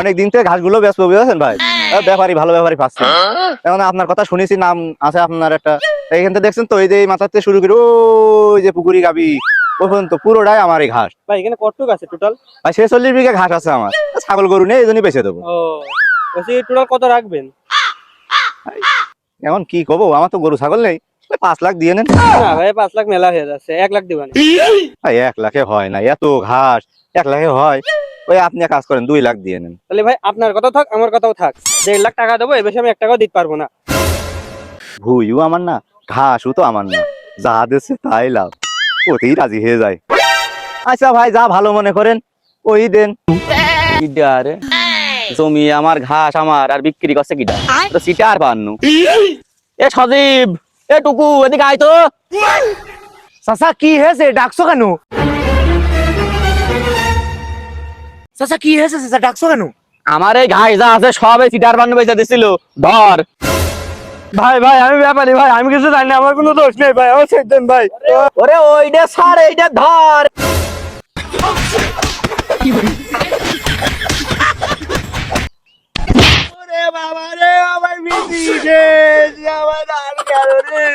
অনেক দিন থেকে ঘাসগুলো ব্যস্ত বুঝেছেন ভাই? আহ, ব্যাপারী ভালো ব্যাপারী পাচ্ছেন এখন আপনার কথা শুনেছি নাম আছে আপনার একটা। এইখান থেকে দেখছেন তো এই যে থেকে শুরু করে ওই যে পুকুরি গাবি ওই পর্যন্ত পুরোটাই আমার এই ঘাস। ভাই এখানে কতটুক আছে টোটাল ভাই ছেচল্লিশ বিঘা ঘাস আছে আমার। ছাগল গরু নেই এই জন্যই বেঁচে দেবো। ও বলছি টোটাল কত রাখবেন? এখন কি করব? আমার তো গরু ছাগল নেই। ওই পাঁচ লাখ দিয়ে নেন। না ভাই পাঁচ লাখ মেলা হয়ে যাচ্ছে। এক লাখ দিবেন ভাই এক লাখে হয় না এত ঘাস এক লাখে হয়। ওই আপনি কাজ করেন দুই লাখ দিয়ে নেন। তাহলে ভাই আপনার কথা থাক আমার কথাও থাক। দেড় লাখ টাকা দেবো এ বেশি আমি এক টাকাও দিতে পারব না। ভুইও আমার না ঘাসও তো আমার না। যা দেশে তাই লাভ। ওতেই রাজি হয়ে যায়। আচ্ছা ভাই যা ভালো মনে করেন ওই দেন। কিডা জমি আমার ঘাস আমার আর বিক্রি করছে কিডা? তো সিটার পান্নু এ সজীব এ টুকু এদিকে আয় তো। চাচা কি হয়েছে? ডাকছো কেন? চাচা কি হয়েছে চাচা? ডাকছো কেন? আমার এই ঘাস যা আছে সব এই সিটার পান্নু বেচে দিছিল। ধর। ভাই ভাই আমি ব্যাপারী ভাই আমি কিছু জানি না আমার কোনো দোষ নেই ভাই আমার ছেড়ে দেন ভাই। ওরে ওইটা সার এইটা ধর। বাবা রে আমার বিধি শেষ আমার আর কারও রে?